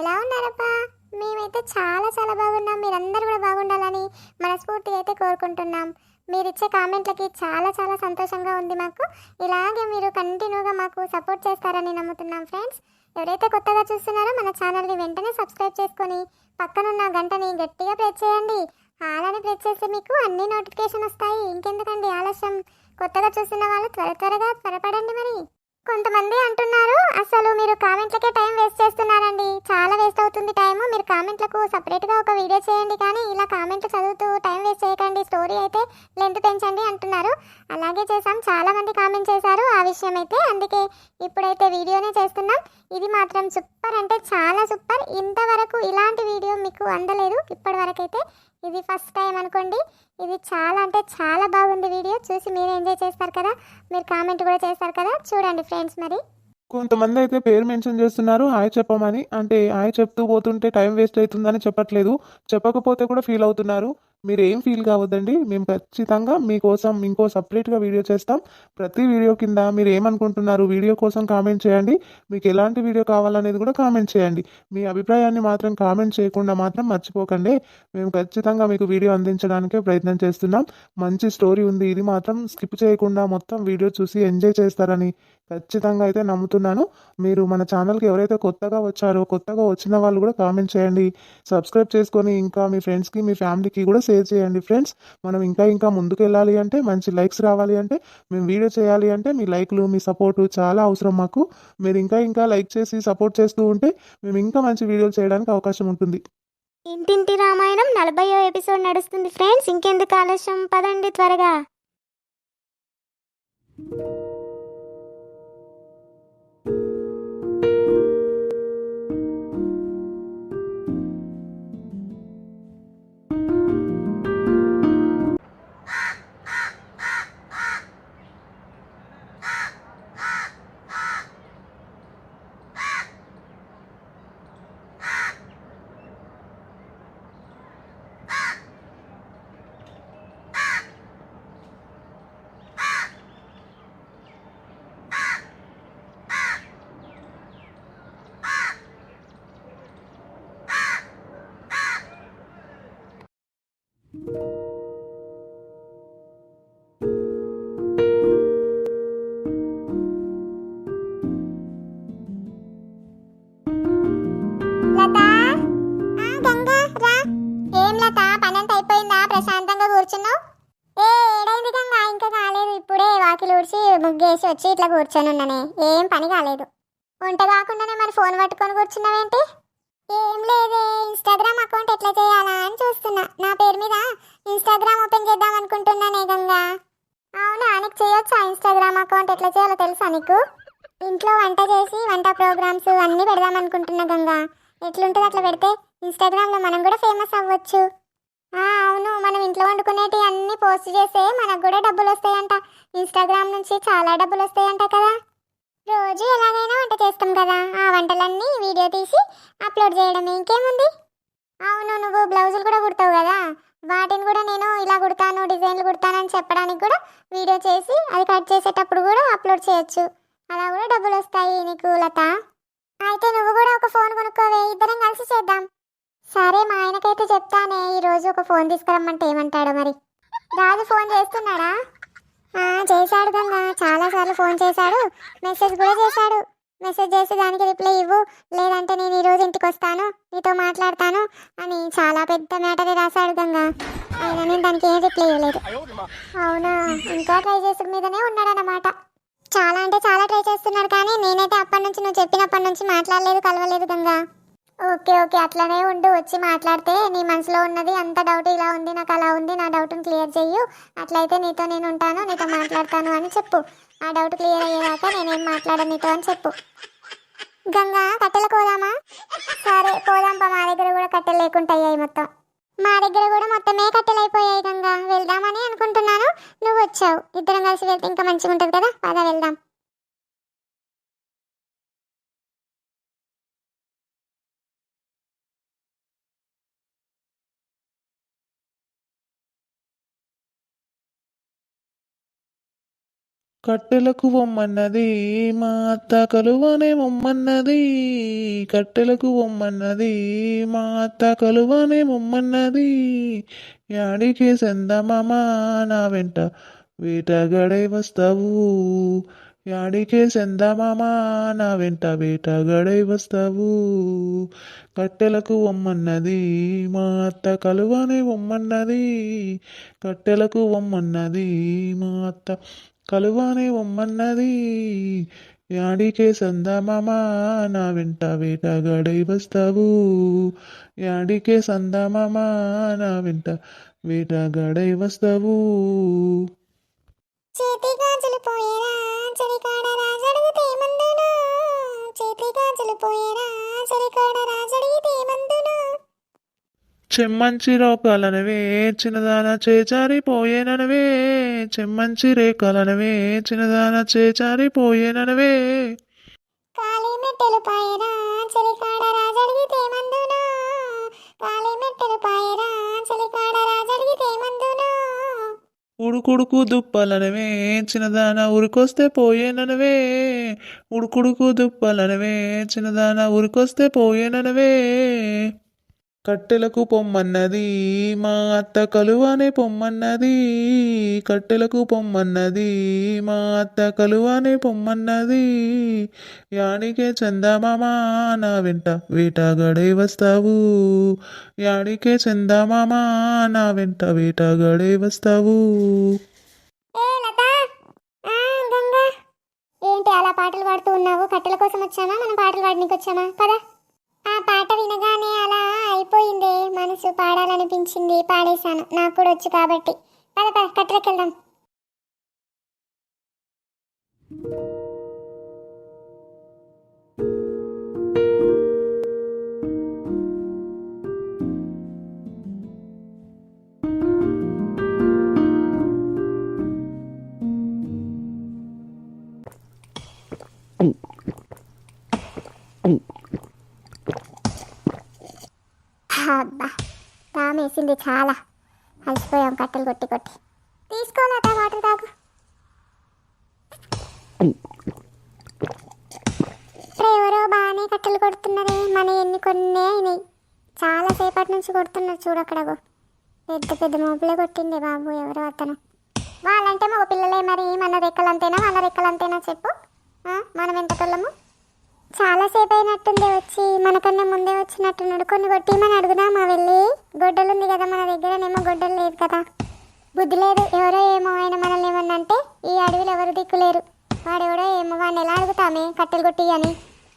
ఎలా ఉన్నారప్పా? మేమైతే చాలా చాలా బాగున్నాం. మీరందరూ కూడా బాగుండాలని మనస్ఫూర్తిగా అయితే కోరుకుంటున్నాం. మీరు ఇచ్చే కామెంట్లకి చాలా చాలా సంతోషంగా ఉంది మాకు. ఇలాగే మీరు కంటిన్యూగా మాకు సపోర్ట్ చేస్తారని నమ్ముతున్నాం ఫ్రెండ్స్. ఎవరైతే కొత్తగా చూస్తున్నారో మన ఛానల్ని వెంటనే సబ్స్క్రైబ్ చేసుకొని పక్కనున్న గంటని గట్టిగా ప్రెస్ చేయండి. అలానే ప్రెస్ చేస్తే మీకు అన్ని నోటిఫికేషన్ వస్తాయి. ఇంకెందుకండి ఆలస్యం? కొత్తగా చూస్తున్న వాళ్ళు త్వర త్వరగా త్వరపడండి మరి. కొంతమంది అంటున్నారు అసలు మీరు కామెంట్లకే టైం వేస్ట్ చేస్తున్నారండి. చాలా వేస్ట్ అవుతుంది టైము. మీరు కామెంట్లకు సపరేట్గా ఒక వీడియో చేయండి కానీ ఇలా కామెంట్లు చదువుతూ టైం వేస్ట్ చేయకండి. స్టోరీ అయితే లెంత్ పెంచండి అంటున్నారు. అలాగే చేసాం చాలా మంది కామెంట్ చేశారు ఆ విషయం అయితే. అందుకే ఇప్పుడైతే వీడియోనే చేస్తున్నాం. ఇది మాత్రం సూపర్ అంటే చాలా సూపర్. ఇంతవరకు ఇలాంటి వీడియో మీకు అందలేదు. ఇప్పటివరకైతే ఇది ఫస్ట్ టైం అనుకోండి. ఇది చాలా అంటే చాలా బాగుంది వీడియో. చూసి మీరు ఎంజాయ్ చేస్తారు కదా. మీరు కామెంట్ కూడా చేస్తారు కదా. చూడండి ఫ్రెండ్స్ మరి. కొంతమంది అయితే పేరు మెన్షన్ చేస్తున్నారు. హాయ్ చెప్పమని. అంటే హాయ్ చెప్తూ పోతుంటే టైం వేస్ట్ అవుతుందని చెప్పట్లేదు. చెప్పకపోతే కూడా ఫీల్ అవుతున్నారు. మీరు ఏం ఫీల్ కావద్దండి? మేము ఖచ్చితంగా మీకోసం ఇంకో సపరేట్గా వీడియో చేస్తాం. ప్రతి వీడియో కింద మీరు ఏమనుకుంటున్నారు వీడియో కోసం కామెంట్ చేయండి. మీకు ఎలాంటి వీడియో కావాలనేది కూడా కామెంట్ చేయండి. మీ అభిప్రాయాన్ని మాత్రం కామెంట్ చేయకుండా మాత్రం మర్చిపోకండి. మేము ఖచ్చితంగా మీకు వీడియో అందించడానికే ప్రయత్నం చేస్తున్నాం. మంచి స్టోరీ ఉంది. ఇది మాత్రం స్కిప్ చేయకుండా మొత్తం వీడియో చూసి ఎంజాయ్ చేస్తారని ఖచ్చితంగా అయితే నమ్ముతున్నాను. మీరు మన ఛానల్కి ఎవరైతే కొత్తగా వచ్చారో కొత్తగా వచ్చిన వాళ్ళు కూడా కామెంట్ చేయండి. సబ్స్క్రైబ్ చేసుకొని ఇంకా మీ ఫ్రెండ్స్కి మీ ఫ్యామిలీకి కూడా షేర్ చేయండి ఫ్రెండ్స్. మనం ఇంకా ఇంకా ముందుకు వెళ్ళాలి అంటే మంచి లైక్స్ రావాలి అంటే మేము వీడియో చేయాలి అంటే మీ లైక్లు మీ సపోర్టు చాలా అవసరం మాకు. మీరు ఇంకా ఇంకా లైక్ చేసి సపోర్ట్ చేస్తూ ఉంటే మేము ఇంకా మంచి వీడియోలు చేయడానికి అవకాశం ఉంటుంది. ఇంటింటి రామాయణం నలభయో ఎపిసోడ్ నడుస్తుంది ఫ్రెండ్స్. ఇంకెందుకు ఆలస్యం? పదండి త్వరగా. వచ్చి ఇట్లా కూర్చొని ఉన్నానే. ఏం పని కాలేదు. వంట కాకుండానే మరి ఫోన్ పట్టుకొని కూర్చున్నావేంటి? ఏం లేదే. ఇన్స్టాగ్రామ్ అకౌంట్ ఎట్లా చేయాలా అని చూస్తున్నా. నా పేరు మీద ఇన్స్టాగ్రామ్ ఓపెన్ చేద్దాం అనుకుంటున్నానే గంగా. అవునా? నీకు చేయొచ్చా ఇన్స్టాగ్రామ్ అకౌంట్ ఎట్లా చేయాలో తెలుసా నీకు? ఇంట్లో వంట చేసి వంట ప్రోగ్రామ్స్ అన్నీ పెడదాం అనుకుంటున్నా గంగా. ఎట్లుంటుంది అట్లా పెడితే? ఇన్స్టాగ్రామ్లో మనం కూడా ఫేమస్ అవ్వచ్చు. అవును మనం ఇంట్లో వండుకునేటి అన్ని పోస్ట్ చేస్తే మనకు కూడా డబ్బులు వస్తాయంట ఇన్స్టాగ్రామ్ నుంచి చాలా డబ్బులు వస్తాయంట కదా. రోజు ఎలాగైనా వంట చేస్తాం కదా. ఆ వంటలన్నీ వీడియో తీసి అప్లోడ్ చేయడం ఇంకేముంది? అవును నువ్వు బ్లౌజులు కూడా కుడతావు కదా. వాటిని కూడా నేను ఇలా కుడతాను డిజైన్లు కుడతానని చెప్పడానికి కూడా వీడియో చేసి అది కట్ చేసేటప్పుడు కూడా అప్లోడ్ చేయొచ్చు. అలా కూడా డబ్బులు వస్తాయి నీకు లత. అయితే నువ్వు కూడా ఒక ఫోన్ కొనుక్కోవే ఇద్దరం కలిసి చేద్దాం. సరే మా చెప్తానే ఈ రోజు ఒక ఫోన్ తీసుకురమ్మంటే ఏమంటాడో మరి. రాజు ఫోన్ చేస్తున్నాడా? చేశాడు గంగా. చాలాసార్లు ఫోన్ చేశాడు. మెసేజ్ కూడా చేశాడు. మెసేజ్ చేసి దానికి రిప్లై ఇవ్వు. లేదంటే నేను ఈరోజు ఇంటికి వస్తాను నీతో మాట్లాడతాను అని చాలా పెద్ద మ్యాటరే రాశాడు గంగా. అయినా నేను దానికి ఏం రిప్లై ఇవ్వలేదు. అవునా? ఇంకా ట్రై చేసుడు మీదనే ఉన్నాడన్నమాట. చాలా అంటే చాలా ట్రై చేస్తున్నాడు కానీ నేనైతే అప్పటి నుంచి నువ్వు చెప్పినప్పటి నుంచి మాట్లాడలేదు కలవలేదు గంగా. Okay okay. అట్లనే ఉండు. వచ్చి మాట్లాడితే నీ మనసులో ఉన్నది అంత డౌట్ ఇలా ఉంది నాకు అలా ఉంది నా డౌట్ని క్లియర్ చెయ్యు. అట్లయితే నీతో నేను ఉంటాను నీతో మాట్లాడతాను అని చెప్పు. ఆ డౌట్ క్లియర్ అయ్యేదాకా నేనేం మాట్లాడను నీతో అని చెప్పు. గంగా కట్టెలకు పోదామా సరే పోదాం మా దగ్గర కూడా కట్టెలు లేకుంటాయి అయ్యాయి మొత్తం. మా దగ్గర కూడా మొత్తమే కట్టెలు అయిపోయాయి గంగా. వెళ్దామని అనుకుంటున్నాను. నువ్వు వచ్చావు. ఇద్దరం కలిసి వెళ్తే ఇంకా మంచిగా ఉంటుంది కదా. పద వెళ్దాం. కట్టెలకు బొమ్మన్నది మా అత్త కలువనే బొమ్మన్నది. కట్టెలకు బొమ్మన్నది మా అత్త కలువనే బొమ్మన్నది. యాడికి సెందమామ నా వెంట వేటగడై వస్తావు. యాడికే సెందమామ నా వెంట వేటగాడై వస్తావు. కట్టెలకు బొమ్మన్నది మా అత్త కలువనే బొమ్మన్నది. కట్టెలకు బొమ్మన్నది మా అత్త కలువానే ఉమ్మన్నది యాడికే సందమామ నా వెంట వేటగాడై వస్తావు. యాడికే సందమామ నా వెంట వేటగాడై వస్తావు. చేతి గాజులు పోయేరా? చరికాడ రాజడిగితే మందును? చేతి గాజులు పోయేరా? చలికాడ రాజడిగితే మందును? చెమ్మంచి రోకాలనవే చిన్నదాన చేచారిపోయేననవే చెమ్మంచి రేఖలనవే చిన్నదాన చేచారిపోయేననవే కాలి మెట్టెలు పాయరా చలికాడ రాజడిగితే మందును. కాలి మెట్టెలు పాయరా చలికాడ రాజడిగితే మందును. ఉడుకుడుకు దుప్పలనవే చిన్నదాన ఉరికొస్తే పోయేననవే ఉడుకుడుకు దుప్పలనవే చిన్నదాన ఉరికొస్తే పోయేననవే. కట్టెలకు పొమ్మన్నది మా అత్త కలువానే పొమ్మన్నది. కట్టెలకు పొమ్మన్నది మా అత్త కలువానే పొమ్మన్నది. యాడికే చందామామా నా వెంట వేటగాడే వస్తావు. యాడికే చందామామా నా వెంట వేటగాడే వస్తావు. ఏంటి అలా పాటలు పాడుతూ ఉన్నావు? కట్టెల కోసం వచ్చామా? మనం పాటలు పాడడానికి వచ్చామా పదా. ఆ పాట వినగానే అలా అయిపోయిందే. మనసు పాడాలనిపించింది పాడేశాను. నాకు కూడా వచ్చు కాబట్టి. పద పద కట్టెలకు అబ్బా దామేసింది చాలా. అలసిపోయాం కట్టెలు కొట్టి కొట్టి. తీసుకోలేట వాటర్ తాగు. ఇప్పుడు ఎవరో బాగానే కట్టెలు కొడుతున్నారే. మన ఎన్ని కొన్నే అయినాయి. చాలా సేపటి నుంచి కొడుతున్నారు చూడక్కడకు పెద్ద పెద్ద మోపులే కొట్టింది బాబు ఎవరో అతను. వాళ్ళంటే మగ పిల్లలే మరి మన రెక్కలంతేనా వాళ్ళ రెక్కలంతేనా చెప్పు. మనం ఎంత పిల్లము చాలాసేపు అయినట్టుంది వచ్చి మనకన్నా ముందే వచ్చినట్టున్నాడు. కొన్ని కొట్టిమని అడుగుదామా వెళ్ళి? గొడ్డలు ఉంది కదా మన దగ్గరనేమో గొడ్డలు లేదు కదా. బుద్ధి లేదు ఎవరో ఏమో ఆయన మనల్ని ఏమన్నంటే ఈ అడవిలో ఎవరు దిక్కులేరు. వాడెవడో ఏమో వాడిని ఎలా అడుగుతామే కట్టెలు కొట్టి అని.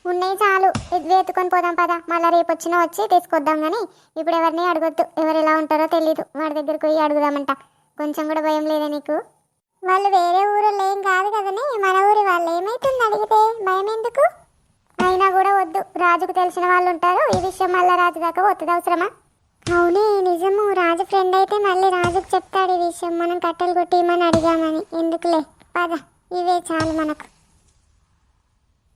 ఉన్నాయి చాలు ఇది ఎత్తుకొని పోదాం పదా. మళ్ళీ రేపు వచ్చినా వచ్చి తీసుకొద్దాం కానీ ఇప్పుడు ఎవరిని అడగొద్దు. ఎవరు ఎలా ఉంటారో తెలీదు. వాడి దగ్గరికి పోయి అడుగుదామంట. కొంచెం కూడా భయం లేదా నీకు? వాళ్ళు వేరే ఊరిలో ఏం కాదు కదనే మన ఊరి వాళ్ళు ఏమైతుంది అడిగితే భయం ఎందుకు అయినా కూడా వద్దు. రాజుకు తెలిసిన వాళ్ళు ఉంటారు. ఈ విషయం మళ్ళీ రాజు దాకా వస్తుంది అవసరమా? అవునే నిజము. రాజు ఫ్రెండ్ అయితే మళ్ళీ రాజుకు చెప్తాడు ఈ విషయం. మనం కట్టెలు కొట్టేయమని అడిగామని. ఎందుకులే? పద. ఇవే చాలు మనకు.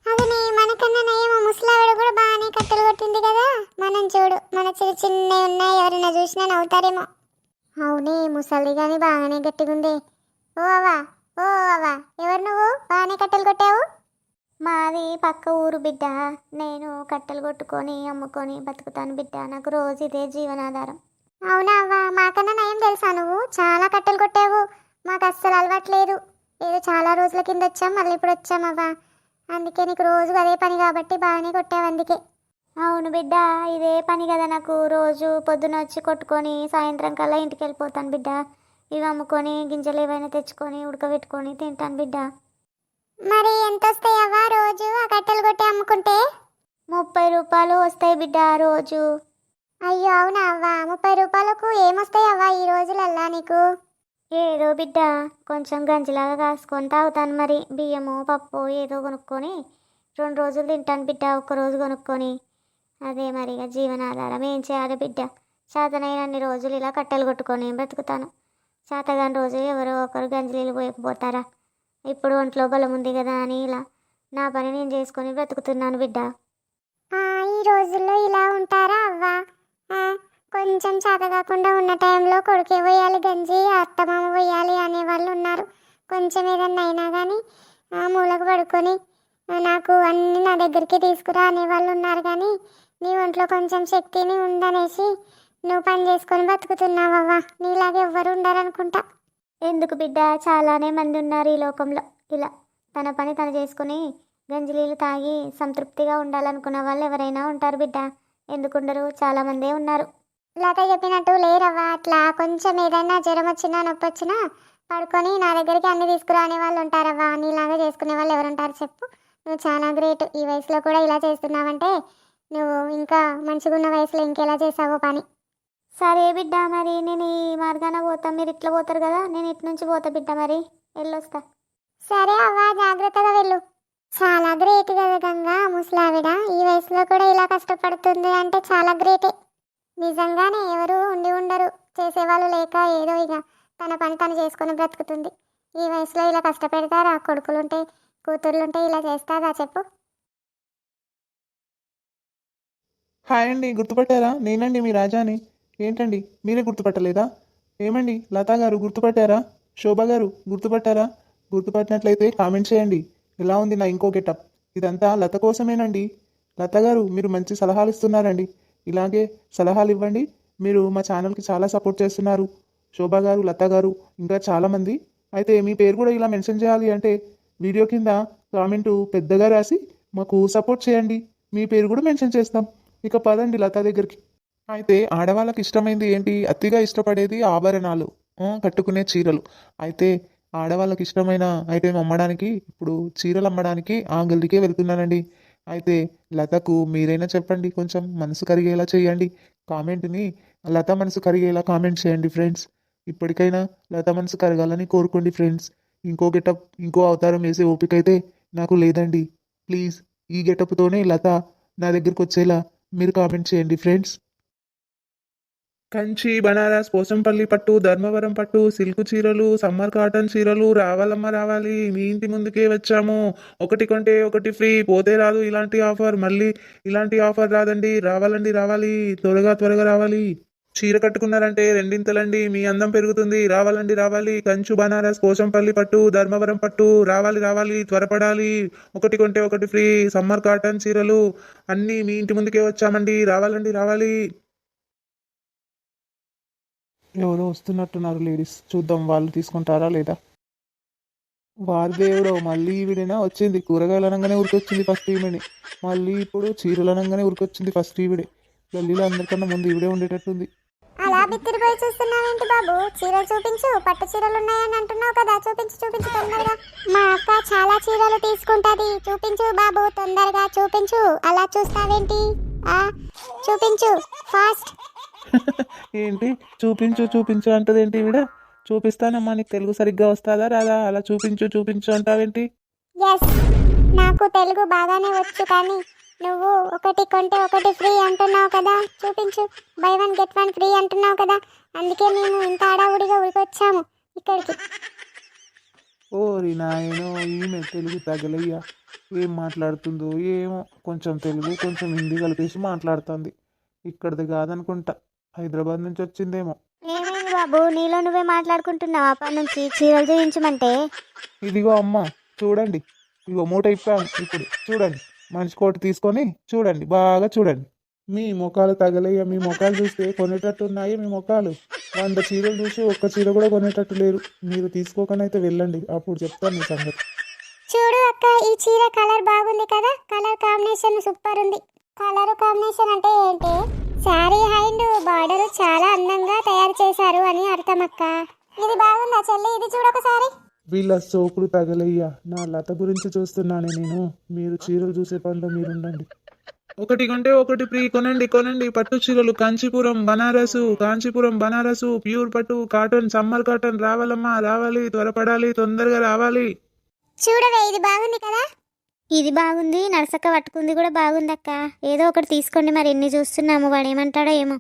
అదనే మనకన్నా నయమో ముసలావిడ కూడా బాగానే కట్టెలు కొట్టింది కదా. మనం చూడు మన చిన్న చిన్నవి ఉన్నాయి. ఎవరైనా చూసినా నవ్వుతారేమో. అవునే ముసలి కానీ బాగానే గట్టిగుంది. ఓ అవా ఓ అవా ఎవరు నువ్వు? బాగానే కట్టెలు కొట్టావు? మాది పక్క ఊరు బిడ్డ. నేను కట్టెలు కొట్టుకొని అమ్ముకొని బతుకుతాను బిడ్డ. నాకు రోజు ఇదే జీవనాధారం. అవునా అవ్వా? మాకన్నా నయం తెలుసా నువ్వు? చాలా కట్టెలు కొట్టావు. మాకు అస్సలు అలవాట్లేదు. ఏదో చాలా రోజుల కింద వచ్చాం మళ్ళీ ఇప్పుడు వచ్చాం అవ్వా. అందుకే నీకు రోజు అదే పని కాబట్టి బాగానే కొట్టావు అందుకే. అవును బిడ్డ ఇదే పని కదా నాకు. రోజు పొద్దున వచ్చి కొట్టుకొని సాయంత్రం కల్లా ఇంటికి వెళ్ళిపోతాను బిడ్డ. ఇవి అమ్ముకొని గింజలు ఏవైనా తెచ్చుకొని ఉడకబెట్టుకొని తింటాను బిడ్డ. మరి ఎంత వస్తాయి అవ్వా రోజు ఆ కట్టెలు కొట్టి అమ్ముకుంటే? ముప్పై రూపాయలు వస్తాయి బిడ్డ రోజు. అయ్యో అవునా అవ్వా? ముప్పై రూపాయలకు ఏమొస్తాయి అవ్వా ఈ రోజులల్లా నీకు? ఏదో బిడ్డ కొంచెం గంజిలాగా కాసుకొని తాగుతాను మరి. బియ్యము పప్పు ఏదో కొనుక్కొని రెండు రోజులు తింటాను బిడ్డ ఒక్క రోజు కొనుక్కొని. అదే మరి ఇక జీవనాధారం. ఏం చేయాలి బిడ్డ? చేతనైనన్ని రోజులు ఇలా కట్టెలు కొట్టుకొని బ్రతుకుతాను. చేతగాని రోజు ఎవరో ఒకరు గంజలీలు పోయకపోతారా? ఇప్పుడు ఒంట్లో బలం ఉంది కదా అని ఇలా నా పని నేను చేసుకొని బ్రతుకుతున్నాను బిడ్డ. ఈ రోజుల్లో ఇలా ఉంటారా అవ్వా? కొంచెం చేత కాకుండా ఉన్న టైంలో కొడుకే పోయాలి గంజి అత్తమామ పోయాలి అనే వాళ్ళు ఉన్నారు. కొంచెం ఏదన్నా అయినా కానీ మూలకు పడుకొని నాకు అన్ని నా దగ్గరికి తీసుకురా అనే వాళ్ళు ఉన్నారు కానీ నీ ఒంట్లో కొంచెం శక్తిని ఉందనేసి నువ్వు పని చేసుకొని బతుకుతున్నావవ్వా నీలాగే ఎవ్వరు ఉండరనుకుంటా. ఎందుకు బిడ్డ? చాలానే మంది ఉన్నారు ఈ లోకంలో. ఇలా తన పని తను చేసుకుని గంజిలీలు తాగి సంతృప్తిగా ఉండాలనుకున్న వాళ్ళు ఎవరైనా ఉంటారు బిడ్డ. ఎందుకుండరు? చాలామందే ఉన్నారు. లత చెప్పినట్టు లేరవ్వా అట్లా కొంచెం ఏదైనా జ్వరం వచ్చినా నొప్పి వచ్చినా పడుకొని నా దగ్గరికి అన్ని తీసుకురానే వాళ్ళు ఉంటారవ్వా? నీలాగా చేసుకునే వాళ్ళు ఎవరుంటారు చెప్పు. నువ్వు చాలా గ్రేట్. ఈ వయసులో కూడా ఇలా చేస్తున్నావంటే నువ్వు ఇంకా మంచిగా ఉన్న వయసులో ఇంకెలా చేసావో పని. సరే బిడ్డ మరి నేను ఈ మార్గాన పోతా. మీరు ఇట్లా పోతారు కదా నేను ఇటు నుంచి పోతా బిడ్డ మరి. వెళ్ళొస్తా. సరే అవ్వా జాగ్రత్తగా వెళ్ళు. చాలా గ్రేట్ కదా గంగా ముసలావిడ. ఈ వయసులో కూడా ఇలా కష్టపడుతుంది అంటే చాలా గ్రేటే. నిజంగానే ఎవరు ఉండి ఉండరు. చేసేవాళ్ళు లేక ఏదో ఇక తన పని తను చేసుకొని బ్రతుకుతుంది. ఈ వయసులో ఇలా కష్టపెడతారా? కొడుకులుంటే కూతుర్లుంటే ఇలా చేస్తారా చెప్పు? హాయ్ అండి గుర్తుపట్టారా? నేనండి మీ రాజాని. ఏంటండి? మీరే గుర్తుపట్టలేదా? ఏమండి? లతా గారు గుర్తుపట్టారా? శోభ గారు గుర్తుపట్టారా? గుర్తుపట్టినట్లయితే కామెంట్ చేయండి. ఎలా ఉంది నా ఇంకో గెటప్? ఇదంతా లత కోసమేనండి. లత గారు మీరు మంచి సలహాలు ఇస్తున్నారండి. ఇలాగే సలహాలు ఇవ్వండి. మీరు మా ఛానల్కి చాలా సపోర్ట్ చేస్తున్నారు. శోభ గారు లత గారు ఇంకా చాలామంది. అయితే మీ పేరు కూడా ఇలా మెన్షన్ చేయాలి అంటే వీడియో కింద కామెంటు పెద్దగా రాసి మాకు సపోర్ట్ చేయండి. మీ పేరు కూడా మెన్షన్ చేస్తాం. ఇక పదండి లత దగ్గరికి. అయితే ఆడవాళ్ళకి ఇష్టమైంది ఏంటి? అతిగా ఇష్టపడేది ఆభరణాలు కట్టుకునే చీరలు. అయితే ఆడవాళ్ళకి ఇష్టమైన ఐటెం అమ్మడానికి ఇప్పుడు చీరలు అమ్మడానికి ఆ గల్లీకే వెళ్తున్నానండి. అయితే లతకు మీరైనా చెప్పండి కొంచెం మనసు కరిగేలా చేయండి. కామెంట్ని లత మనసు కరిగేలా కామెంట్ చేయండి ఫ్రెండ్స్. ఇప్పటికైనా లత మనసు కరగాలని కోరుకోండి ఫ్రెండ్స్. ఇంకో గెటప్ ఇంకో అవతారం వేసే ఓపిక అయితే నాకు లేదండి. ప్లీజ్ ఈ గెటప్తోనే లత నా దగ్గరకు వచ్చేలా మీరు కామెంట్ చేయండి ఫ్రెండ్స్. కంచి బనారస్ పోసంపల్లి పట్టు ధర్మవరం పట్టు సిల్క్ చీరలు సమ్మర్ కాటన్ చీరలు రావాలమ్మ రావాలి. మీ ఇంటి ముందుకే వచ్చాము. ఒకటి కొంటే ఒకటి ఫ్రీ. పోతే రాదు ఇలాంటి ఆఫర్. మళ్ళీ ఇలాంటి ఆఫర్ రాదండి. రావాలండి రావాలి. త్వరగా త్వరగా రావాలి. చీర కట్టుకున్నారంటే రెండింతలండి. మీ అందం పెరుగుతుంది. రావాలండి రావాలి. కంచు బనారస్ పోసంపల్లి పట్టు ధర్మవరం పట్టు రావాలి రావాలి. త్వరపడాలి. ఒకటి కొంటే ఒకటి ఫ్రీ. సమ్మర్ కాటన్ చీరలు అన్నీ మీ ఇంటి ముందుకే వచ్చామండి. రావాలండి రావాలి. ఎవరో వస్తున్నట్టున్నారు లేడీస్ చూద్దాం వాళ్ళు తీసుకుంటారా లేదా? వారిదేవుడో మళ్ళీ ఈవిడైనా వచ్చింది? కూరగాయలు అనగానే ఉరికొచ్చింది ఫస్ట్ ఈవిడని. మళ్ళీ ఇప్పుడు చీరలు అనగానే ఉరికొచ్చింది ఫస్ట్ ఈవిడే. గల్లీలో అందరికన్నా ముందు ఈవిడే ఉండేటట్టుంది. అలా బిత్తిరిపోయి చూస్తున్నావేంటి బాబు? చీరలు చూపించు పట్టు చీరలు ఉన్నాయని అంటున్నావు కదా. చూపించు చూపించు తొందరగా. మా అక్క చాలా చీరలు తీసుకుంటది. చూపించు బాబు తొందరగా చూపించు. అలా చూస్తావేంటి? ఆ చూపించు. ఫాస్ట్ ఏంటి? చూపించు చూపించు అంటదేంటి ఈవిడ? చూపిస్తానమ్మా నీకు తెలుగు సరిగ్గా వస్తుందా రాదా? అలా చూపించు చూపించు అంటావేంటి? నాకు తెలుగు బాగానే వచ్చు కానీ నువ్వు ఒకటి కొంటే ఒకటి ఫ్రీ అంటున్నావు కదా? చూపించు. Buy one get one free అంటున్నావు కదా? అందుకే మేము ఇంత హడావుడిగా ఉరికొచ్చాము ఇక్కడికి. ఓరి నాయనో ఈమె తెలుగు తగలయ్యా. ఏం మాట్లాడుతుందో ఏమో. కొంచెం తెలుగు కొంచెం హిందీ కలిపేసి మాట్లాడుతుంది. ఇక్కడిది కాదనుకుంటా. హైదరాబాద్ నుంచి వచ్చిందేమో. ఏమైంది బాబు? నీలో నువ్వే మాట్లాడుకుంటున్నావు? అప్పటి నుంచి చీరలు చూపించమంటే ఇదిగో అమ్మ చూడండి. ఇగో మూట ఇప్పాను ఇప్పుడు. చూడండి. మనిషి కోటి తీసుకొని చూడండి. బాగా చూడండి. మీ ముఖాలు తగలయ్య. మీ ముఖాలు చూస్తే కొనేటట్టు ఉన్నాయి మీ ముఖాలు. వంద చీరలు చూసి ఒక్క చీర కూడా కొనేటట్టు లేరు. మీరు తీసుకోకనైతే వెళ్ళండి. అప్పుడు చెప్తాను మీ సంగతి. చూడు అక్క ఈ చీర కలర్ బాగుంది కదా? కలర్ కాంబినేషన్ సూపర్ ఉంది. కలర్ కాంబినేషన్ అంటే ఏంటి? శారీ హైండ్ బార్డర్ చాలా అందంగా తయారు చేశారు అని అర్థం అక్క. ఇది బాగుందా చెల్లి? ఇది చూడొకసారి వీళ్ళ సోకులు తగలయ్యా. నా లత గురించి చూస్తున్నాను నేను. మీరు చీరలు చూసే పనిలో మీరు ఉండండి ఒకటి కొంటే ఒకటి ఫ్రీ. కొనండి కొనండి. పట్టు చీరలు కాంచీపురం బనారసు కాంచీపురం బనారసు ప్యూర్ పట్టు కాటన్ సమ్మర్ కాటన్ రావాలమ్మా రావాలి త్వరపడాలి తొందరగా రావాలి. చూడవే ఇది బాగుంది కదా? ఇది బాగుంది నడసక్క పట్టుకుంది కూడా బాగుంది అక్క ఏదో ఒకటి తీసుకోండి మరి ఎన్ని చూస్తున్నాము వాడు ఏమంటాడో ఏమో.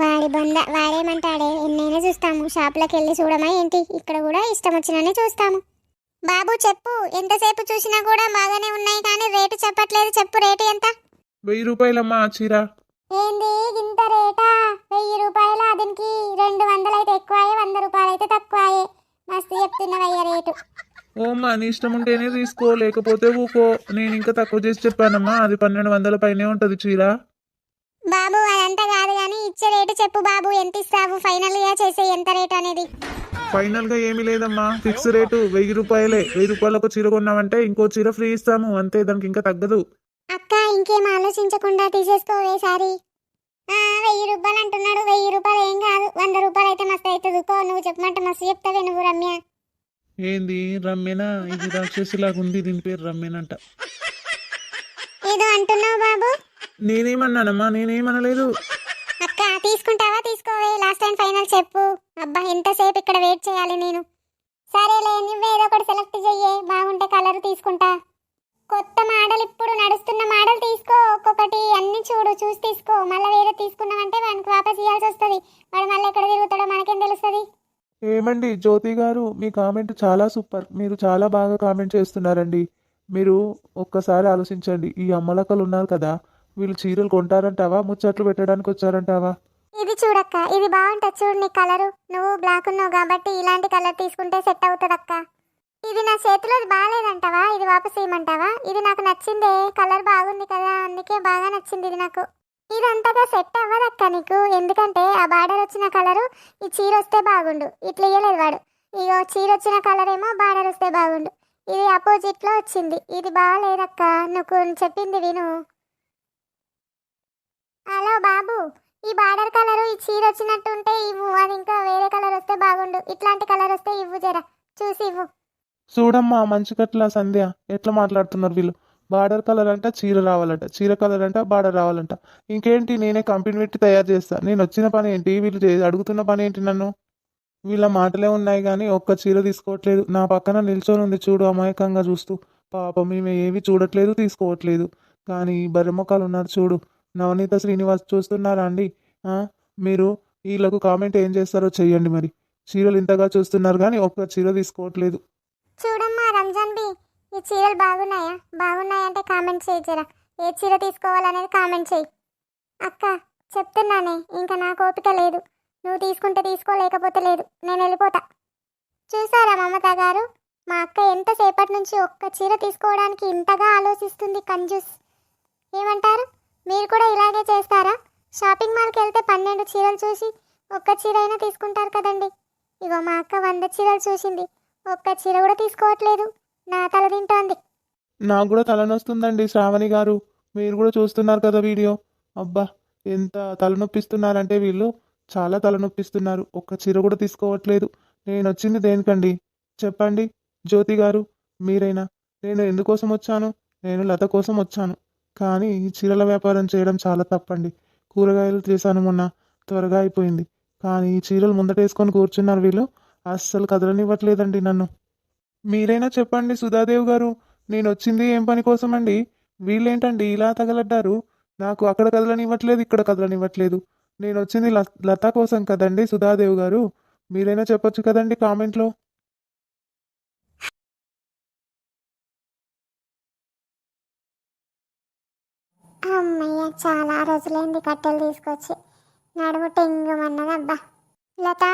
వాడి బొంద వాడేమంటాడే? ఎన్నైనా చూస్తాము. షాప్లోకి వెళ్ళి చూడమా ఏంటి? ఇక్కడ కూడా ఇష్టం వచ్చిననే చూస్తాము. బాబు చెప్పు. ఎంతసేపు చూసినా కూడా బాగానే ఉన్నాయి కానీ రేటు చెప్పట్లేదు. చెప్పు రేటు ఎంత? వెయ్యి రూపాయలమ్మా ఆ చీర. ఏంది? ఇంత రేటా? వెయ్యి రూపాయల? దీనికి రెండు వందలు అయితే ఎక్కువాయే వంద రూపాయలు అయితే తక్కువాయే. మస్తు చెప్తున్నావయ్యా రేటు. ఓ మా నీ ఇష్టం ఉంటేనే తీసుకో లేకపోతే ఊకో. నేను ఇంకా తక్కువ చేసి చెప్పానమ్మా అది పన్నెండు వందల పైనే ఉంటుంది చీర. బాబు అదంతా కాదు కానీ ఇచ్చే రేటు చెప్పు బాబు ఎంత ఇస్తావు? ఫైనల్గా చేసే ఎంత రేటు అనేది. ఫైనల్గా ఏమీ లేదమ్మా ఫిక్స్ రేటు వెయ్యి రూపాయలే. వెయ్యి రూపాయలకు చీర కొన్నామంటే ఇంకో చీర ఫ్రీ ఇస్తాము. అంతే దానికి ఇంకా తగ్గదు. అక్క ఇంకేం ఆలోచించకుండా తీసేసుకోవే సారీ ఆ, వెయ్యి రూపాయలు అంటున్నాడు. వెయ్యి రూపాయలు ఏం కాదు. వంద రూపాయలు అయితే మస్తు అవుతుంది. కో నువ్వు చెప్పమంటే మస్తు చెప్తావే నువ్వు రమ్య. ఏంది? రమ్యనా ఇది రాక్షసిలాగా ఉంది దీని పేరు రమ్యనంట ఏదో అంటున్నావు బాబు. నేనేమన్నానమ్మా? నేనేమనలేదు. అక్క తీసుకుంటావా? తీసుకోవే. లాస్ట్ టైం ఫైనల్ చెప్పు. అబ్బా ఎంతసేపు ఇక్కడ వెయిట్ చేయాలి నేను? సరేలే నువ్వే ఏదో ఒకటి సెలెక్ట్ చెయ్యే. బాగుంటే కలర్ తీసుకుంటా. కొత్త మోడల్ ఇప్పుడు నడుస్తున్న మోడల్ తీసుకో. ఒక్కొక్కటి అన్ని చూడు. చూసి తీసుకో. మళ్ళీ వేరే తీసుకున్నామంటే వానికి వాపస్ ఇవ్వాల్సి వస్తుంది. వాడు మళ్ళీ ఎక్కడ తిరుగుతాడో మనకేం తెలుస్తుంది? ఏమండి జ్యోతి గారు మీ కామెంట్ చాలా సూపర్. మీరు చాలా బాగా కామెంట్ చేస్తున్నారండి. మీరు ఒక్కసారి ఆలోచించండి ఈ అమ్మలక్కలు ఉన్నారు కదా వీళ్ళు చీరలు కొంటారంటావా ముచ్చట్లు పెట్టడానికి వచ్చారంటావా? ఇది చూడక్క ఇది బాగుంటుంది చూడు నీ కలరు. నువ్వు బ్లాక్ ఉన్నావు కాబట్టి ఇలాంటి కలర్ తీసుకుంటే సెట్ అవుతుంది అక్క ఇది నా చేతిలో బాగాలేదంటావా? ఇది వాపస్ ఇవ్వమంటావా ఇది నాకు నచ్చిందే కలర్ బాగుంది కదా అందుకే బాగా నచ్చింది ఇది నాకు. ఇది అంతగా సెట్ అవ్వదక్క నీకు? ఎందుకంటే ఆ బార్డర్ వచ్చిన కలరు ఈ చీర వస్తే బాగుండు. ఇట్లా ఇయ్యలేదు వాడు. ఇగో చీర వచ్చిన కలర్ ఏమో బార్డర్ వస్తే బాగుండు. ఇది అపోజిట్లో వచ్చింది. ఇది బాగాలేదక్క నువ్వు చెప్పింది విను. హలో బాబు. ఈ బార్డర్ కలరు ఈ చీర వచ్చినట్టు ఉంటే ఇవ్వు. అది ఇంకా వేరే కలర్ వస్తే బాగుండు. ఇట్లాంటి కలర్ వస్తే ఇవ్వు జరా. చూసి ఇవ్వు. చూడమ్మా మంచి కట్ల సంధ్య. ఎట్లా మాట్లాడుతున్నారు వీళ్ళు? బార్డర్ కలర్ అంట చీర రావాలంట. చీర కలర్ అంట బార్డర్ రావాలంట. ఇంకేంటి నేనే కంపెనీ పెట్టి తయారు చేస్తా. నేను వచ్చిన పని ఏంటి? వీళ్ళు అడుగుతున్న పని ఏంటి నన్ను? వీళ్ళ మాటలే ఉన్నాయి కానీ ఒక్క చీర తీసుకోవట్లేదు. నా పక్కన నిల్చొని ఉంది చూడు అమాయకంగా చూస్తూ. పాపం మేము ఏవి చూడట్లేదు తీసుకోవట్లేదు. కానీ ఈ బర్రెమొక్కలు ఉన్నారు చూడు. నవనీత శ్రీనివాస్ చూస్తున్నారా అండి మీరు వీళ్ళకు కామెంట్ ఏం చేస్తారో చెయ్యండి మరి. చీరలు ఇంతగా చూస్తున్నారు కానీ ఒక్క చీర తీసుకోవట్లేదు. చూడమ్మా రంజాన్ బి. ఈ చీరలు బాగున్నాయా? బాగున్నాయంటే కామెంట్ చేయి జరా. ఏ చీర తీసుకోవాలనేది కామెంట్ చేయి. అక్క చెప్తున్నానే ఇంకా నాకు ఓపిక లేదు. నువ్వు తీసుకుంటే తీసుకోలేకపోతే లేదు. నేను వెళ్ళిపోతా. చూసారా మమత గారు? మా అక్క ఎంతసేపటి నుంచి ఒక్క చీర తీసుకోవడానికి ఇంతగా ఆలోచిస్తుంది కంజూస్. ఏమంటారు? మీరు కూడా ఇలాగే చేస్తారా? షాపింగ్ మాల్కి వెళ్తే పన్నెండు చీరలు చూసి ఒక్క చీర అయినా తీసుకుంటారు కదండి. ఇగో మా అక్క వంద చీరలు చూసింది. ఒక్క చీర కూడా తీసుకోవట్లేదు. నా తల తింటోంది. నాకు కూడా తలనొస్తుందండి శ్రావణి గారు. మీరు కూడా చూస్తున్నారు కదా వీడియో. అబ్బా ఎంత తలనొప్పిస్తున్నారంటే వీళ్ళు. చాలా తలనొప్పిస్తున్నారు. ఒక్క చీర కూడా తీసుకోవట్లేదు. నేను వచ్చింది దేనికండి? చెప్పండి జ్యోతి గారు. మీరైనా? నేను ఎందుకోసం వచ్చాను? నేను లత కోసం వచ్చాను. కానీ ఈ చీరల వ్యాపారం చేయడం చాలా తప్పండి. కూరగాయలు చేశాను మొన్న. త్వరగా అయిపోయింది. కానీ ఈ చీరలు ముందటేసుకొని కూర్చున్నారు వీళ్ళు. అస్సలు కదలనివ్వట్లేదండి నన్ను. మీరైనా చెప్పండి సుధాదేవ్ గారు నేను వచ్చింది ఏం పని కోసం అండి వీళ్ళేంటండి ఇలా తగలడ్డారు? నాకు అక్కడ కదలనివ్వట్లేదు ఇక్కడ కదలనివ్వట్లేదు. నేను వచ్చింది లత కోసం కదండి సుధాదేవ్ గారు? మీరైనా చెప్పొచ్చు కదండి కామెంట్లో? అమ్మయ్య చాలా రోజులైంది కట్టెలు తీసుకొచ్చి. నడుము టెంగుమన్నది అబ్బా లత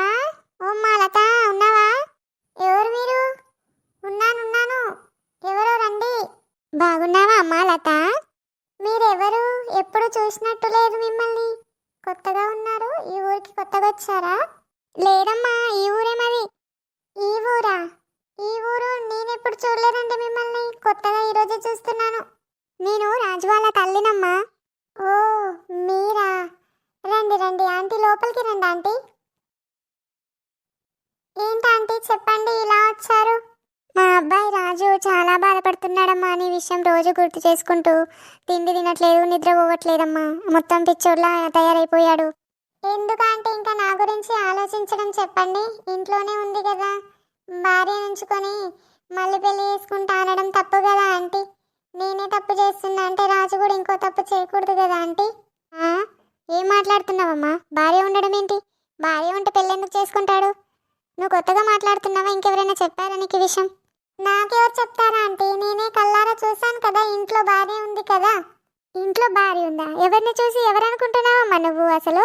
ఓమ్మా లత ఉన్నావా? ఎవరు మీరు? ఉన్నాను ఉన్నాను. ఎవరు రండి. బాగున్నావా అమ్మా లత? మీరెవరు? ఎప్పుడు చూసినట్టు లేదు మిమ్మల్ని. కొత్తగా ఉన్నారు? ఈ ఊరికి కొత్తగా వచ్చారా? లేదమ్మా ఈ ఊరే మరి ఈ ఊరా? ఈ ఊరు నేనెప్పుడు చూడలేదండి మిమ్మల్ని. కొత్తగా ఈరోజే చూస్తున్నాను. నేను రాజు వాళ్ళ తల్లినమ్మా. ఓ మీరా? రండి రండి. ఆంటీ లోపలికి రండి ఆంటీ. ఏంటి ఆంటీ? చెప్పండి ఇలా వచ్చారు. రాజు చాలా బాధపడుతున్నాడమ్మా నీ విషయం రోజు గుర్తు చేసుకుంటూ తిండి తినట్లేదు నిద్ర పోవట్లేదమ్మా. మొత్తం పిచ్చోడ్లా తయారైపోయాడు. ఎందుకంటే ఇంకా నా గురించి ఆలోచించడం చెప్పండి? ఇంట్లోనే ఉంది కదా. భార్య ఉంచుకొని మళ్ళీ పెళ్ళి చేసుకుంటా అనడం తప్పు కదా ఆంటీ. నేనే తప్పు చేస్తున్నా అంటే రాజు కూడా ఇంకో తప్పు చేయకూడదు కదా ఆంటీ? ఏం మాట్లాడుతున్నావమ్మా? భార్య ఉండడం ఏంటి? భార్య ఉంటే పెళ్ళెందుకు చేసుకుంటాడు? నువ్వు కొత్తగా మాట్లాడుతున్నావా? ఇంకెవరైనా చెప్పారా నీకు విషయం? నాకెవరు చెప్తారా ఆంటీ? నేనే కల్లారా చూశాను కదా ఇంట్లో భార్య ఉంది కదా. ఇంట్లో భార్య ఉందా? ఎవరిని చూసి ఎవరనుకుంటున్నావమ్మా నువ్వు అసలు?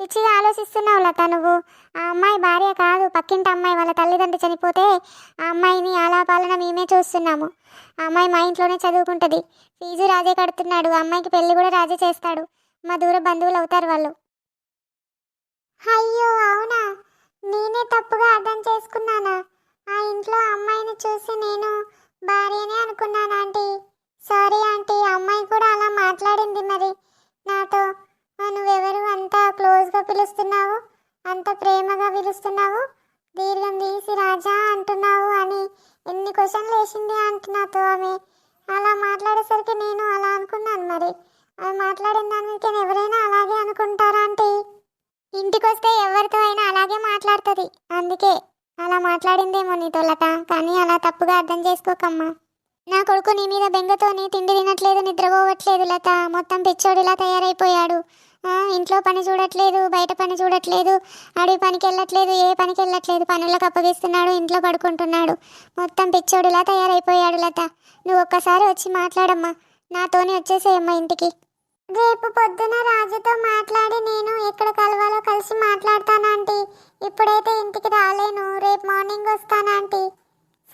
పిచ్చిగా ఆలోచిస్తున్నావు లత నువ్వు. ఆ అమ్మాయి భార్య కాదు పక్కింటి అమ్మాయి వాళ్ళ తల్లిదండ్రులు చనిపోతే ఆ అమ్మాయిని ఆలాపాలన మేమే చూస్తున్నాము. ఆ అమ్మాయి మా ఇంట్లోనే చదువుకుంటుంది. ఫీజు రాజే కడుతున్నాడు. ఆ అమ్మాయికి పెళ్ళి కూడా రాజే చేస్తాడు. మా దూర బంధువులు అవుతారు వాళ్ళు. అయ్యో అవునా? నేనే తప్పుగా అర్థం చేసుకున్నానా? ఆ ఇంట్లో అమ్మాయిని చూసి నేను భార్యనే అనుకున్నాను ఆంటీ. Sorry aunty. అమ్మాయి కూడా అలా మాట్లాడింది మరి. నాతో నువ్వెవరు? అంత క్లోజ్గా పిలుస్తున్నావు? అంత ప్రేమగా పిలుస్తున్నావు? దీర్ఘం తీసి రాజా అంటున్నావు అని ఎన్ని క్వశ్చన్లు వేసింది అంట నాతో ఆమె. అలా మాట్లాడేసరికి నేను అలా అనుకున్నాను మరి. ఆమె మాట్లాడిన దానికి ఎవరైనా అలాగే అనుకుంటారా ఆంటీ? ఇంటికి వస్తే ఎవరితో అయినా అలాగే మాట్లాడుతుంది. అందుకే అలా మాట్లాడిందేమో నీతో లత కానీ అలా తప్పుగా అర్థం చేసుకోకమ్మా. నా కొడుకు నీ మీద బెంగతోని తిండి తినట్లేదు నిద్రపోవట్లేదు లత. మొత్తం పిచ్చోడిలా తయారైపోయాడు. ఇంట్లో పని చూడట్లేదు బయట పని చూడట్లేదు అడవి పనికి వెళ్ళట్లేదు ఏ పనికి వెళ్ళట్లేదు పనులకు అప్పగిస్తున్నాడు ఇంట్లో పడుకుంటున్నాడు. మొత్తం పిచ్చోడిలా తయారైపోయాడు లత. నువ్వు ఒక్కసారి వచ్చి మాట్లాడమ్మా. నాతోనే వచ్చేసేయమ్మా ఇంటికి. రేపు పొద్దున రాజుతో మాట్లాడి నేను ఎక్కడ కలవాలో కలిసి మాట్లాడతాను ఆంటీ. ఇప్పుడైతే ఇంటికి రాలేను. రేపు మార్నింగ్ వస్తాను ఆంటీ.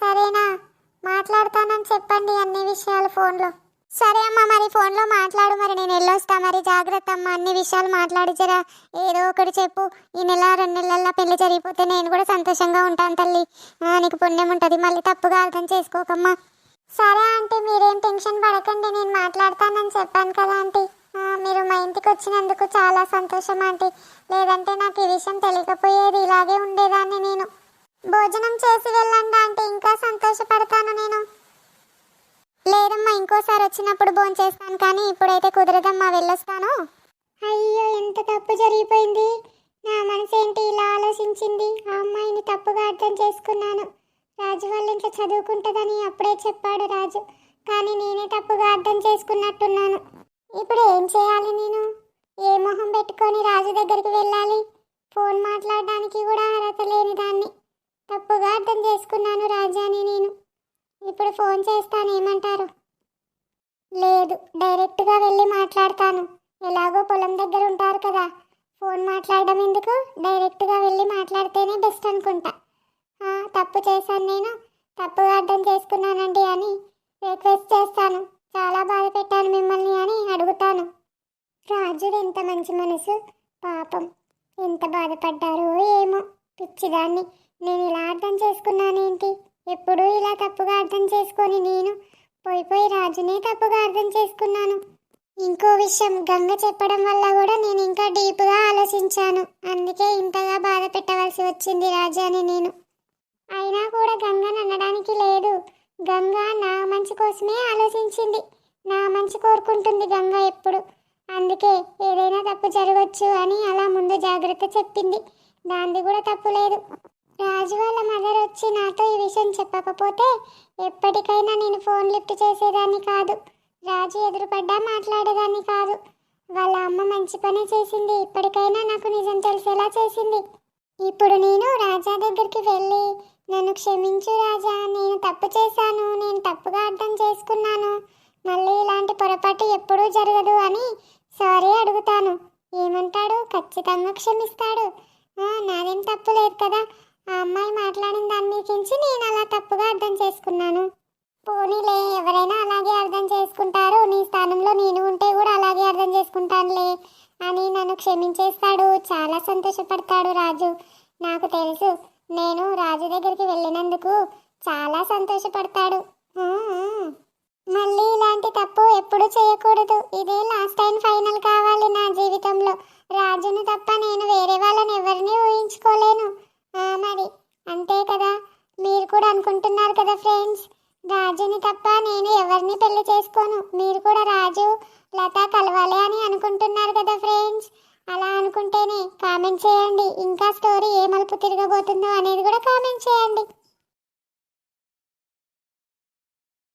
సరేనా? మాట్లాడతానని చెప్పండి అన్ని విషయాలు ఫోన్లో. సరే అమ్మా మరి ఫోన్లో మాట్లాడు. మరి నేను వెళ్ళొస్తా. మరి జాగ్రత్త అమ్మా. అన్ని విషయాలు మాట్లాడు జరా ఏదో ఒకటి చెప్పు. ఈ నెల రెండు నెలల్లో పెళ్ళి జరిగిపోతే నేను కూడా సంతోషంగా ఉంటాను తల్లి. నీకు పుణ్యం ఉంటుంది. మళ్ళీ తప్పుగా అర్థం చేసుకోకమ్మా. సరే ఆంటీ. మీరేం టెన్షన్ పడకండి. నేను మాట్లాడతానని చెప్పాను కదా ఆంటీ. మీరు మా ఇంటికి వచ్చినందుకు చాలా సంతోషం ఆంటీ. లేదంటే నాకు ఈ విషయం తెలియకపోయేది ఇలాగే ఉండేదాన్ని నేను. భోజనం చేసి వెళ్ళండి ఆంటీ. ఇంకా సంతోషపడతాను నేను. లేదమ్మా ఇంకోసారి వచ్చినప్పుడు భోజనం చేస్తాను కానీ ఇప్పుడైతే కుదరదమ్మా వెళ్ళొస్తాను. అయ్యో ఎంత తప్పు జరిగిపోయింది. నా మనసు ఏంటి ఇలా ఆలోచించింది? ఆ అమ్మాయిని తప్పుగా అర్థం చేసుకున్నాను. రాజు వాళ్ళ ఇంట్లో చదువుకుంటుందని అప్పుడే చెప్పాడు రాజు. కానీ నేనే తప్పుగా అర్థం చేసుకున్నట్టున్నాను. ఇప్పుడు ఏం చేయాలి నేను? ఏ మొహం పెట్టుకొని రాజు దగ్గరికి వెళ్ళాలి? ఫోన్ మాట్లాడడానికి కూడా అర్హత లేని దాన్ని. తప్పుగా అర్థం చేసుకున్నాను రాజాని నేను. ఇప్పుడు ఫోన్ చేస్తాను ఏమంటారు? లేదు డైరెక్ట్గా వెళ్ళి మాట్లాడతాను. ఎలాగో పొలం దగ్గర ఉంటారు కదా. ఫోన్ మాట్లాడడం ఎందుకు? డైరెక్ట్గా వెళ్ళి మాట్లాడితేనే బెస్ట్ అనుకుంటా. తప్పు చేశాను నేను. తప్పుగా అర్థం చేసుకున్నానండి అని రిక్వెస్ట్ చేస్తాను. చాలా బాధ పెట్టాను మిమ్మల్ని అని అడుగుతాను. రాజుది ఎంత మంచి మనసు? పాపం. ఎంత బాధపడ్డారో ఏమో. పిచ్చిదాన్ని. నేను ఇలా అర్థం చేసుకున్నానేంటి ఎప్పుడూ ఇలా తప్పుగా అర్థం చేసుకొని నేను పోయి పోయి రాజునే తప్పుగా అర్థం చేసుకున్నాను. ఇంకో విషయం గంగ చెప్పడం వల్ల కూడా నేను ఇంకా డీప్గా ఆలోచించాను. అందుకే ఇంతగా బాధ పెట్టవలసి వచ్చింది రాజాని నేను. అయినా కూడా గంగను అనడానికి లేదు. గంగ నా మంచి కోసమే ఆలోచించింది. నా మంచి కోరుకుంటుంది గంగ ఎప్పుడు. అందుకే ఏదైనా తప్పు జరగచ్చు అని అలా ముందు జాగ్రత్త చెప్పింది. దాంది కూడా తప్పు లేదు. రాజు వాళ్ళ మదర్ వచ్చి నాతో ఈ విషయం చెప్పకపోతే ఎప్పటికైనా నేను ఫోన్ లిఫ్ట్ చేసేదాన్ని కాదు. రాజు ఎదురుపడ్డా మాట్లాడేదాన్ని కాదు. వాళ్ళ అమ్మ మంచి పనే చేసింది. ఇప్పటికైనా నాకు నిజం తెలిసేలా చేసింది. ఇప్పుడు నేను రాజా దగ్గరికి వెళ్ళి నన్ను క్షమించు రాజా నేను తప్పు చేశాను నేను తప్పుగా అర్థం చేసుకున్నాను. మళ్ళీ ఇలాంటి పొరపాటు ఎప్పుడూ జరగదు అని సారీ అడుగుతాను. ఏమంటాడు? ఖచ్చితంగా క్షమిస్తాడు. నాదేం తప్పు లేదు కదా. ఆ అమ్మాయి మాట్లాడిన దాన్ని మీకించి నేను అలా తప్పుగా అర్థం చేసుకున్నాను. పోనీలే ఎవరైనా అలాగే అర్థం చేసుకుంటారు. నీ స్థానంలో నేను ఉంటే కూడా అలాగే అర్థం చేసుకుంటానులే అని నన్ను క్షమించేస్తాడు. చాలా సంతోషపడతాడు రాజు. నాకు తెలుసు నేను రాజు దగ్గరికి వెళ్ళినందుకు చాలా సంతోషపడతాడు. మళ్ళీ ఇలాంటి తప్పు ఎప్పుడు చేయకూడదు. ఇదే లాస్ట్ టైం ఫైనల్ కావాలి నా జీవితంలో. రాజును తప్ప నేను వేరే వాళ్ళని ఎవరిని ఊహించుకోలేను. మరి అంతే కదా? మీరు కూడా అనుకుంటున్నారు కదా ఫ్రెండ్స్ రాజుని తప్ప నేను ఎవరిని పెళ్ళి చేసుకోను? మీరు కూడా రాజు లత కలవాలి అని అనుకుంటున్నారు కదా ఫ్రెండ్స్ అలా అనుకుంటేనే కామెంట్ చేయండి. ఇంకా స్టోరీ ఏ మలుపు తిరగబోతుందో అనేది కూడా కామెంట్ చేయండి.